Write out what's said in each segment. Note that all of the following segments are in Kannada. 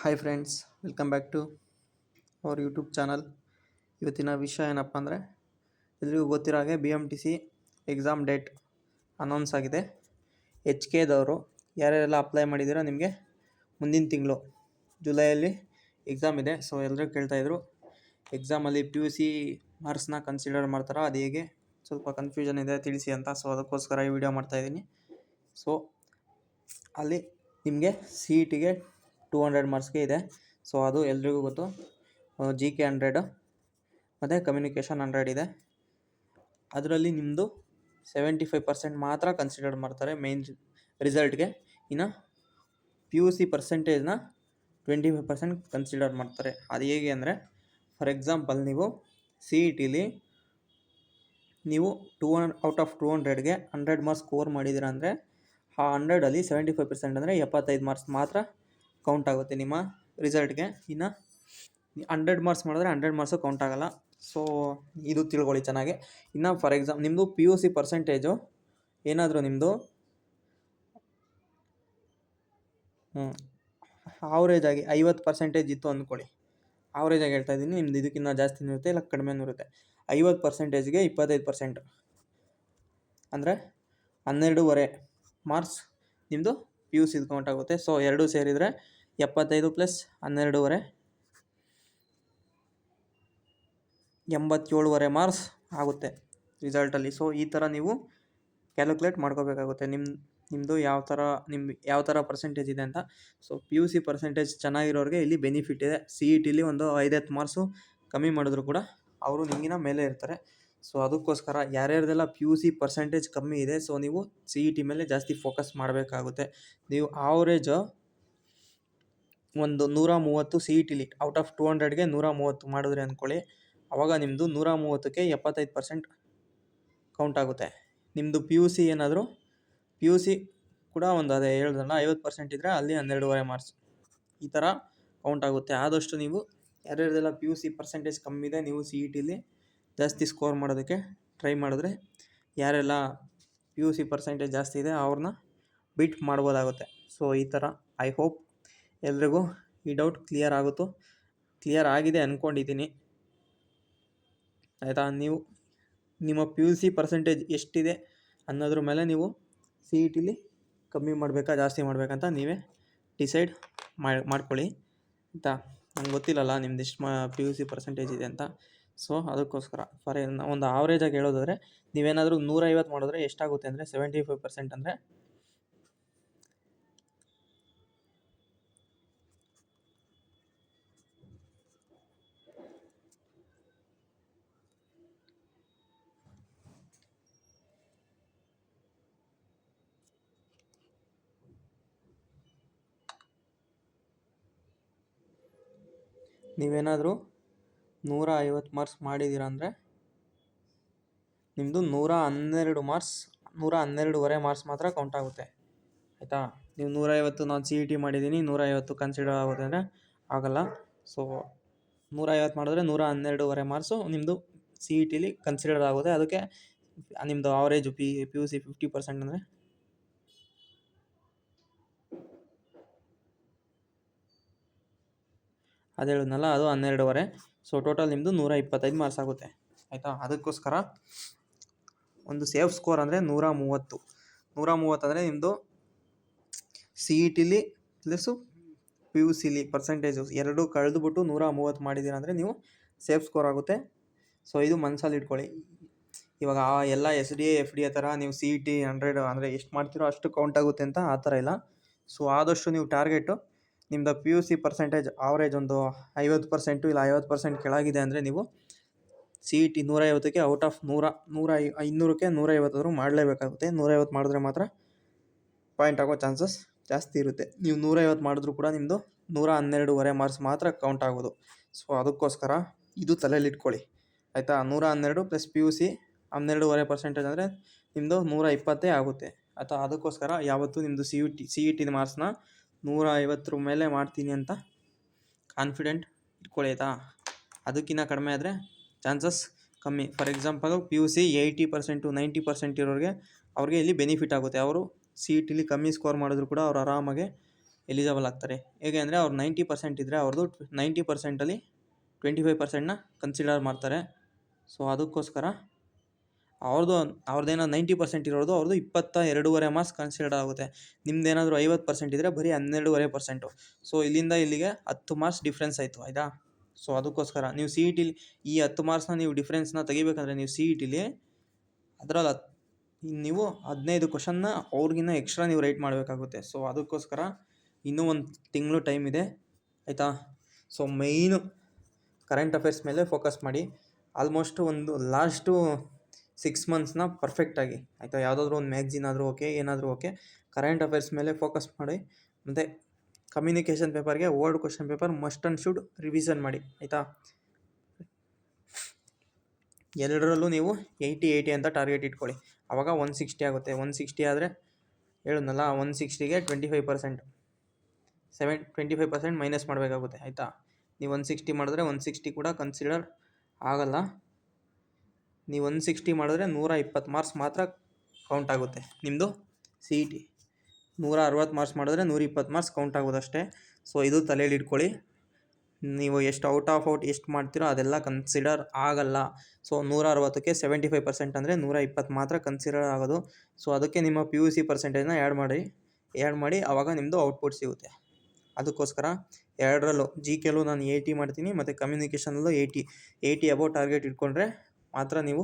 Hi friends welcome back to our YouTube channel ಇವತ್ತಿನ ವಿಷಯ ಏನಪ್ಪ ಅಂದರೆ, ಎಲ್ರಿಗೂ ಗೊತ್ತಿರೋ ಹಾಗೆ B M T C exam date announce ಆಗಿದೆ. ಎಚ್ ಕೆದವರು ಯಾರ್ಯಾರೆಲ್ಲ ಅಪ್ಲೈ ಮಾಡಿದ್ದೀರೋ ನಿಮಗೆ ಮುಂದಿನ ತಿಂಗಳು ಜುಲೈಯಲ್ಲಿ ಎಕ್ಸಾಮ್ ಇದೆ. ಸೊ ಎಲ್ಲರೂ ಕೇಳ್ತಾಯಿದ್ರು ಎಕ್ಸಾಮಲ್ಲಿ ಪಿ ಯು ಸಿ ಮಾರ್ಕ್ಸ್ನ ಕನ್ಸಿಡರ್ ಮಾಡ್ತಾರೋ, ಅದು ಹೇಗೆ? ಸ್ವಲ್ಪ ಕನ್ಫ್ಯೂಷನ್ ಇದೆ, ತಿಳಿಸಿ ಅಂತ. ಸೊ ಅದಕ್ಕೋಸ್ಕರ ಈ ವಿಡಿಯೋ ಮಾಡ್ತಾಯಿದ್ದೀನಿ ಸೊ ಅಲ್ಲಿ ನಿಮಗೆ ಸಿ ಇ ಟಿಗೆ ಟೂ ಹಂಡ್ರೆಡ್ ಮಾರ್ಕ್ಸ್ಗೆ ಇದೆ. ಸೊ ಅದು ಎಲ್ರಿಗೂ ಗೊತ್ತು. ಜಿ ಕೆ ಹಂಡ್ರೆಡು ಮತ್ತು ಕಮ್ಯುನಿಕೇಷನ್ ಹಂಡ್ರೆಡ್ ಇದೆ. ಅದರಲ್ಲಿ ನಿಮ್ಮದು ಸೆವೆಂಟಿ ಫೈವ್ ಪರ್ಸೆಂಟ್ ಮಾತ್ರ ಕನ್ಸಿಡರ್ ಮಾಡ್ತಾರೆ ಮೇನ್ ರಿಸಲ್ಟ್ಗೆ ಇನ್ನು ಪಿ ಯು ಸಿ ಪರ್ಸೆಂಟೇಜ್ನ ಟ್ವೆಂಟಿ ಫೈವ್ ಪರ್ಸೆಂಟ್ ಕನ್ಸಿಡರ್ ಮಾಡ್ತಾರೆ. ಅದು ಹೇಗೆ ಅಂದರೆ ಫಾರ್ ಎಕ್ಸಾಂಪಲ್ ನೀವು ಸಿ ಇ ಟಿಲಿ ನೀವು two hundred out of two ಹಂಡ್ರೆಡ್ಗೆ hundred marks score ಮಾಡಿದ್ದೀರಾ ಅಂದರೆ, ಆ ಹಂಡ್ರೆಡಲ್ಲಿ ಸೆವೆಂಟಿ ಫೈವ್ ಪರ್ಸೆಂಟ್ ಅಂದರೆ ಎಪ್ಪತ್ತೈದು ಮಾರ್ಕ್ಸ್ ಮಾತ್ರ ಕೌಂಟ್ ಆಗುತ್ತೆ ನಿಮ್ಮ ರಿಸಲ್ಟ್ಗೆ ಇನ್ನು ಹಂಡ್ರೆಡ್ ಮಾರ್ಕ್ಸ್ ಮಾಡಿದ್ರೆ ಹಂಡ್ರೆಡ್ ಮಾರ್ಕ್ಸು ಕೌಂಟ್ ಆಗಲ್ಲ. ಸೊ ಇದು ತಿಳ್ಕೊಳ್ಳಿ ಚೆನ್ನಾಗಿ. ಇನ್ನು ಫಾರ್ ಎಕ್ಸಾಮ್ ನಿಮ್ಮದು ಪಿ ಯು ಸಿ ಪರ್ಸೆಂಟೇಜು ಏನಾದರೂ ನಿಮ್ಮದು ಆವ್ರೇಜ್ ಆಗಿ ಐವತ್ತು ಪರ್ಸೆಂಟೇಜ್ ಇತ್ತು ಅಂದ್ಕೊಳ್ಳಿ. ಆವ್ರೇಜ್ ಆಗಿ ಹೇಳ್ತಾ ಇದ್ದೀನಿ. ನಿಮ್ದು ಇದಕ್ಕಿಂತ ಜಾಸ್ತಿನೂ ಇರುತ್ತೆ ಇಲ್ಲ ಕಡಿಮೆನೂ ಇರುತ್ತೆ ಐವತ್ತು ಪರ್ಸೆಂಟೇಜ್ಗೆ ಇಪ್ಪತ್ತೈದು ಪರ್ಸೆಂಟ್ ಅಂದರೆ ಹನ್ನೆರಡೂವರೆ ಮಾರ್ಕ್ಸ್ ನಿಮ್ಮದು ಪಿ ಯು ಸಿದು ಕೌಂಟ್ ಆಗುತ್ತೆ. ಸೊ ಎರಡೂ ಸೇರಿದರೆ ಎಪ್ಪತ್ತೈದು ಪ್ಲಸ್ ಹನ್ನೆರಡೂವರೆ. ಎಂಬತ್ತೇಳುವರೆ ಮಾರ್ಕ್ಸ್ ಆಗುತ್ತೆ ರಿಸಲ್ಟಲ್ಲಿ ಸೊ ಈ ಥರ ನೀವು ಕ್ಯಾಲ್ಕುಲೇಟ್ ಮಾಡ್ಕೋಬೇಕಾಗುತ್ತೆ. ನಿಮ್ಮ ನಿಮ್ಮದು ಯಾವ ಥರ ನಿಮ್ಮ ಯಾವ ಥರ ಪರ್ಸೆಂಟೇಜ್ ಇದೆ ಅಂತ. So P U C percentage ಚೆನ್ನಾಗಿರೋರಿಗೆ ಇಲ್ಲಿ ಬೆನಿಫಿಟ್ ಇದೆ. ಸಿ ಇ ಟಿಲಿ ಒಂದು ಐದತ್ತು ಮಾರ್ಕ್ಸು ಕಮ್ಮಿ ಮಾಡಿದ್ರು ಕೂಡ ಅವರು ನಿಮಗಿನ ಮೇಲೆ ಇರ್ತಾರೆ. ಸೊ ಅದಕ್ಕೋಸ್ಕರ ಯಾರ್ಯಾರ್ದೆಲ್ಲ ಪಿ ಯು ಸಿ ಪರ್ಸೆಂಟೇಜ್ ಕಮ್ಮಿ ಇದೆ ಸೊ ನೀವು ಸಿ ಇ ಟಿ ಮೇಲೆ ಜಾಸ್ತಿ ಫೋಕಸ್ ಮಾಡಬೇಕಾಗುತ್ತೆ. ನೀವು ಆವ್ರೇಜ್ ಒಂದು ನೂರ ಮೂವತ್ತು ಸಿ ಇ ಟಿಲಿ ಔಟ್ ಆಫ್ ಟೂ ಹಂಡ್ರೆಡ್ಗೆ ನೂರ ಮೂವತ್ತು ಮಾಡಿದ್ರೆ ಅಂದ್ಕೊಳ್ಳಿ ಆವಾಗ ನಿಮ್ಮದು ನೂರ ಮೂವತ್ತಕ್ಕೆ ಎಪ್ಪತ್ತೈದು ಪರ್ಸೆಂಟ್ ಕೌಂಟ್ ಆಗುತ್ತೆ. ನಿಮ್ಮದು ಪಿ ಯು ಸಿ ಏನಾದರೂ ಪಿ ಯು ಸಿ ಕೂಡ ಒಂದು ಅದೇ ಹೇಳ್ದಲ್ಲ, ಐವತ್ತು ಪರ್ಸೆಂಟ್ ಇದ್ದರೆ ಅಲ್ಲಿ ಹನ್ನೆರಡೂವರೆ ಮಾರ್ಕ್ಸ್ ಈ ಥರ ಕೌಂಟ್ ಆಗುತ್ತೆ. ಆದಷ್ಟು ನೀವು ಯಾರ್ಯಾರ್ದೆಲ್ಲ ಪಿ ಯು ಸಿ ಪರ್ಸೆಂಟೇಜ್ ಕಮ್ಮಿ ಇದೆ, ನೀವು ಸಿ ಇ ಟಿಲಿ ಜಾಸ್ತಿ ಸ್ಕೋರ್ ಮಾಡೋದಕ್ಕೆ ಟ್ರೈ ಮಾಡಿದ್ರೆ ಯಾರೆಲ್ಲ ಪಿ ಯು ಸಿ ಪರ್ಸೆಂಟೇಜ್ ಜಾಸ್ತಿ ಇದೆ ಅವ್ರನ್ನ ಬೀಟ್ ಮಾಡ್ಬೋದಾಗುತ್ತೆ. ಸೊ ಈ ಥರ ಐ ಹೋಪ್ ಎಲ್ರಿಗೂ ಈ ಡೌಟ್ ಕ್ಲಿಯರ್ ಆಗುತ್ತೋ ಕ್ಲಿಯರ್ ಆಗಿದೆ ಅಂದ್ಕೊಂಡಿದ್ದೀನಿ ಆಯಿತಾ? ನೀವು, ನಿಮ್ಮ ಪಿ ಯು ಸಿ ಪರ್ಸೆಂಟೇಜ್ ಎಷ್ಟಿದೆ ಅನ್ನೋದ್ರ ಮೇಲೆ ನೀವು ಸಿ ಇ ಟಿಲಿ ಕಮ್ಮಿ ಮಾಡಬೇಕಾ, ಜಾಸ್ತಿ ಮಾಡಬೇಕಂತ ನೀವೇ ಡಿಸೈಡ್ ಮಾಡಿ ಮಾಡ್ಕೊಳ್ಳಿ. ಆಯಿತಾ? ನಂಗೆ ಗೊತ್ತಿಲ್ಲಲ್ಲ ನಿಮ್ದು ಎಷ್ಟು ಮಾ ಪಿ ಯು ಸಿ ಪರ್ಸೆಂಟೇಜ್ ಇದೆ ಅಂತ. ಸೊ ಅದಕ್ಕೋಸ್ಕರ ಫಾರ್ ಒಂದು ಆವ್ರೇಜಾಗಿ ಹೇಳೋದಾದರೆ, ನೀವೇನಾದರೂ ನೂರೈವತ್ತು ಮಾಡಿದ್ರೆ ಎಷ್ಟಾಗುತ್ತೆ ಅಂದರೆ ಸೆವೆಂಟಿ ಫೈವ್ ಪರ್ಸೆಂಟ್ ಅಂದರೆ ನೀವೇನಾದರೂ ನೂರ ಐವತ್ತು ಮಾರ್ಕ್ಸ್ ಮಾಡಿದ್ದೀರ ಅಂದರೆ? ನಿಮ್ಮದು ನೂರ ಹನ್ನೆರಡು ಮಾರ್ಕ್ಸ್ ನೂರ ಹನ್ನೆರಡುವರೆ ಮಾರ್ಕ್ಸ್ ಮಾತ್ರ ಕೌಂಟ್ ಆಗುತ್ತೆ. ಆಯಿತಾ? ನೀವು ನೂರೈವತ್ತು ನಾನು ಸಿ ಇ ಟಿ ಮಾಡಿದ್ದೀನಿ, ನೂರೈವತ್ತು ಕನ್ಸಿಡರ್ ಆಗುತ್ತೆ ಅಂದರೆ ಆಗಲ್ಲ. ಸೊ ನೂರೈವತ್ತು ಮಾಡಿದ್ರೆ ನೂರ ಹನ್ನೆರಡುವರೆ ಮಾರ್ಕ್ಸು ನಿಮ್ಮದು ಸಿ ಇ ಟಿಲಿ ಕನ್ಸಿಡರ್ ಆಗುತ್ತೆ. ಅದಕ್ಕೆ ನಿಮ್ಮದು average P P U C fifty percent ಅಂದರೆ? ಅದು ಹೇಳಿದ್ನಲ್ಲ, ಅದು ಹನ್ನೆರಡುವರೆ. ಸೊ ಟೋಟಲ್ ನಿಮ್ಮದು ನೂರ ಇಪ್ಪತ್ತೈದು ಮಾರ್ಕ್ಸ್ ಆಗುತ್ತೆ. ಆಯಿತಾ? ಅದಕ್ಕೋಸ್ಕರ ಒಂದು ಸೇಫ್ ಸ್ಕೋರ್ ಅಂದರೆ ನೂರ ಮೂವತ್ತು ನೂರ ಮೂವತ್ತು ನಿಮ್ಮದು ಸಿ ಇ ಟಿಲಿ ಪ್ಲಸ್ಸು ಪಿ ಯು ಸಿಲಿ ಪರ್ಸೆಂಟೇಜು ಎರಡು ಕಳೆದುಬಿಟ್ಟು ನೂರ ಮೂವತ್ತು ಮಾಡಿದ್ದೀರ ಅಂದರೆ ನೀವು ಸೇಫ್ ಸ್ಕೋರ್ ಆಗುತ್ತೆ. ಸೊ ಇದು ಮನಸ್ಸಲ್ಲಿ ಇಟ್ಕೊಳ್ಳಿ. ಇವಾಗ ಆ ಎಲ್ಲ S D F D A ಥರ ನೀವು ಸಿ ಇ ಟಿ ಹಂಡ್ರೆಡ್ ಅಂದರೆ ಎಷ್ಟು ಮಾಡ್ತೀರೋ ಅಷ್ಟು ಕೌಂಟ್ ಆಗುತ್ತೆ ಅಂತ ಆ ಥರ ಇಲ್ಲ. ಸೊ ಆದಷ್ಟು ನೀವು ಟಾರ್ಗೆಟು ನಿಮ್ಮದು P U C percentage average ಒಂದು ಐವತ್ತು ಪರ್ಸೆಂಟು ಇಲ್ಲ ಐವತ್ತು ಪರ್ಸೆಂಟ್ ಕೆಳಗಿದೆ ಅಂದರೆ ನೀವು ಸಿ ಇ ಟಿ ನೂರೈವತ್ತಕ್ಕೆ ಔಟ್ ಆಫ್ ನೂರ ನೂರ ಇನ್ನೂರಕ್ಕೆ ನೂರೈವತ್ತಾದರೂ ಮಾಡಲೇಬೇಕಾಗುತ್ತೆ. ನೂರೈವತ್ತು ಮಾಡಿದ್ರೆ ಮಾತ್ರ ಪಾಯಿಂಟ್ ಆಗೋ ಚಾನ್ಸಸ್ ಜಾಸ್ತಿ ಇರುತ್ತೆ. ನೀವು ನೂರೈವತ್ತು ಮಾಡಿದ್ರೂ ಕೂಡ ನಿಮ್ಮದು ನೂರ ಹನ್ನೆರಡೂವರೆ ಮಾರ್ಕ್ಸ್ ಮಾತ್ರ ಕೌಂಟ್ ಆಗೋದು. ಸೊ ಅದಕ್ಕೋಸ್ಕರ ಇದು ತಲೆಯಲ್ಲಿ ಇಟ್ಕೊಳ್ಳಿ. ಆಯಿತಾ? ನೂರ ಹನ್ನೆರಡು ಪ್ಲಸ್ ಪಿ ಯು ಸಿ ಹನ್ನೆರಡುವರೆ ಪರ್ಸೆಂಟೇಜ್ ಅಂದರೆ ನಿಮ್ಮದು ನೂರ ಇಪ್ಪತ್ತೇ ಆಗುತ್ತೆ. ಆಯಿತಾ? ಅದಕ್ಕೋಸ್ಕರ ಯಾವತ್ತೂ ನಿಮ್ಮದು C U T C E T ಮಾರ್ಕ್ಸ್ನ ನೂರ ಐವತ್ತರ ಮೇಲೆ ಮಾಡ್ತೀನಿ ಅಂತ ಕಾನ್ಫಿಡೆಂಟ್ ಇಟ್ಕೊಳ್ಳಿ ಆಯಿತಾ ಅದಕ್ಕಿಂತ ಕಡಿಮೆ ಆದರೆ ಚಾನ್ಸಸ್ ಕಮ್ಮಿ. For example P U C eighty percent ninety percent ಇರೋರಿಗೆ ಅವ್ರಿಗೆ ಇಲ್ಲಿ ಬೆನಿಫಿಟ್ ಆಗುತ್ತೆ. ಅವರು ಸಿ ಇ ಟಿಲಿ ಕಮ್ಮಿ ಸ್ಕೋರ್ ಮಾಡಿದ್ರು ಕೂಡ ಅವ್ರು ಆರಾಮಾಗಿ ಎಲಿಜಿಬಲ್ ಆಗ್ತಾರೆ. ಹೇಗೆ ಅಂದರೆ ಅವ್ರು ನೈಂಟಿ ಪರ್ಸೆಂಟ್ ಇದ್ದರೆ ಅವ್ರದ್ದು ನೈಂಟಿ ಪರ್ಸೆಂಟಲ್ಲಿ ಟ್ವೆಂಟಿ ಫೈವ್ ಪರ್ಸೆಂಟ್ನ ಕನ್ಸಿಡರ್ ಮಾಡ್ತಾರೆ. ಸೊ ಅದಕ್ಕೋಸ್ಕರ ಅವ್ರದ್ದು ಅವ್ರದ್ದೇನೋ ನೈಂಟಿ ಪರ್ಸೆಂಟ್ ಇರೋದು ಅವ್ರದ್ದು ಇಪ್ಪತ್ತ ಎರಡೂವರೆ ಮಾರ್ಕ್ಸ್ ಕನ್ಸಿಡರ್ ಆಗುತ್ತೆ. ನಿಮ್ದೇನಾದರೂ ಐವತ್ತು ಪರ್ಸೆಂಟ್ ಇದ್ದರೆ ಬರೀ ಹನ್ನೆರಡೂವರೆ ಪರ್ಸೆಂಟು ಸೊ ಇಲ್ಲಿಂದ ಇಲ್ಲಿಗೆ ಹತ್ತು ಮಾರ್ಕ್ಸ್ ಡಿಫ್ರೆನ್ಸ್ ಆಯಿತು, ಆಯಿತಾ? ಸೊ ಅದಕ್ಕೋಸ್ಕರ ನೀವು ಸಿ ಇ ಟಿಲಿ ಈ ಹತ್ತು ಮಾರ್ಕ್ಸ್ನ ನೀವು ಡಿಫ್ರೆನ್ಸ್ನ ತೆಗಿಬೇಕಂದ್ರೆ ನೀವು ಸಿ ಇ ಟಿಲಿ ಅದರಲ್ಲಿ ನೀವು ಹದಿನೈದು ಕ್ವಶನ್ನ ಅವ್ರಿಗಿನ್ನ ಎಕ್ಸ್ಟ್ರಾ ನೀವು ರೈಟ್ ಮಾಡಬೇಕಾಗುತ್ತೆ. ಸೊ ಅದಕ್ಕೋಸ್ಕರ ಇನ್ನೂ ಒಂದು ತಿಂಗಳು ಟೈಮ್ ಇದೆ, ಆಯಿತಾ? ಸೊ ಮೈನು ಕರೆಂಟ್ ಅಫೇರ್ಸ್ ಮೇಲೆ ಫೋಕಸ್ ಮಾಡಿ. ಆಲ್ಮೋಸ್ಟ್ ಒಂದು ಲಾಸ್ಟು ಸಿಕ್ಸ್ ಮಂತ್ಸ್ನ ಪರ್ಫೆಕ್ಟಾಗಿ ಆಯಿತಾ? ಯಾವುದಾದ್ರೂ ಒಂದು ಮ್ಯಾಗ್ಝಿನ್ ಆದರೂ ಓಕೆ ಏನಾದರೂ ಓಕೆ ಕರೆಂಟ್ ಅಫೇರ್ಸ್ ಮೇಲೆ ಫೋಕಸ್ ಮಾಡಿ. ಮತ್ತು ಕಮ್ಯುನಿಕೇಷನ್ ಪೇಪರ್ಗೆ word question paper must and should revision ಮಾಡಿ. ಆಯಿತಾ? ಎರಡರಲ್ಲೂ ನೀವು ಏಯ್ಟಿ ಏಯ್ಟಿ ಅಂತ ಟಾರ್ಗೆಟ್ ಇಟ್ಕೊಳ್ಳಿ. ಆವಾಗ ಒನ್ ಸಿಕ್ಸ್ಟಿ ಆಗುತ್ತೆ. ಒನ್ ಸಿಕ್ಸ್ಟಿ ಆದರೆ ಹೇಳಿದ್ನಲ್ಲ one ಸಿಕ್ಸ್ಟಿಗೆ twenty five percent seven twenty five percent minus ಮಾಡಬೇಕಾಗುತ್ತೆ. ಆಯಿತಾ? ನೀವು ಒನ್ ಸಿಕ್ಸ್ಟಿ ಮಾಡಿದ್ರೆ ಒನ್ ಸಿಕ್ಸ್ಟಿ ಕೂಡ ಕನ್ಸಿಡರ್ ಆಗಲ್ಲ. ನೀವು ಒನ್ ಸಿಕ್ಸ್ಟಿ ಮಾಡಿದ್ರೆ ನೂರ ಇಪ್ಪತ್ತು ಮಾರ್ಕ್ಸ್ ಮಾತ್ರ ಕೌಂಟ್ ಆಗುತ್ತೆ. ನಿಮ್ಮದು ಸಿ ಇ ಟಿ ನೂರ ಅರವತ್ತು ಮಾರ್ಕ್ಸ್ ಮಾಡಿದ್ರೆ ನೂರ ಇಪ್ಪತ್ತು ಮಾರ್ಕ್ಸ್ ಕೌಂಟ್ ಆಗೋದಷ್ಟೇ ಸೊ ಇದು ತಲೆಯಲ್ಲಿ ಇಟ್ಕೊಳ್ಳಿ. ನೀವು ಎಷ್ಟು ಔಟ್ ಆಫ್ ಔಟ್ ಎಷ್ಟು ಮಾಡ್ತೀರೋ ಅದೆಲ್ಲ ಕನ್ಸಿಡರ್ ಆಗಲ್ಲ. ಸೊ ನೂರ ಅರವತ್ತಕ್ಕೆ ಸೆವೆಂಟಿ ಫೈವ್ ಪರ್ಸೆಂಟ್ ಅಂದರೆ ನೂರ ಇಪ್ಪತ್ತು ಮಾತ್ರ ಕನ್ಸಿಡರ್ ಆಗೋದು. ಸೊ ಅದಕ್ಕೆ ನಿಮ್ಮ ಪಿ ಯು ಸಿ ಪರ್ಸೆಂಟೇಜ್ನ ಆ್ಯಡ್ ಮಾಡಿ. ಆ್ಯಡ್ ಮಾಡಿ ಆವಾಗ ನಿಮ್ಮದು ಔಟ್ಪುಟ್ ಸಿಗುತ್ತೆ. ಅದಕ್ಕೋಸ್ಕರ ಎರಡರಲ್ಲೂ ಜಿ ಕೆಲು ನಾನು ಏಯ್ಟಿ ಮಾಡ್ತೀನಿ, ಮತ್ತು ಕಮ್ಯುನಿಕೇಷನಲ್ಲೂ ಏಯ್ಟಿ ಏಯ್ಟಿ ಅಬೌವ್ ಟಾರ್ಗೆಟ್ ಇಟ್ಕೊಂಡ್ರೆ ಮಾತ್ರ ನೀವು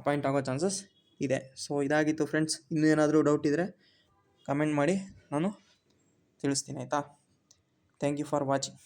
ಅಪಾಯಿಂಟ್ ಆಗೋ ಚಾನ್ಸಸ್ ಇದೆ. ಸೊ ಇದಾಗಿತ್ತು ಫ್ರೆಂಡ್ಸ್ ಇನ್ನೂ ಏನಾದರೂ ಡೌಟ್ ಇದ್ದರೆ ಕಮೆಂಟ್ ಮಾಡಿ. ನಾನು ತಿಳಿಸ್ತೀನಿ, ಆಯಿತಾ? Thank you for watching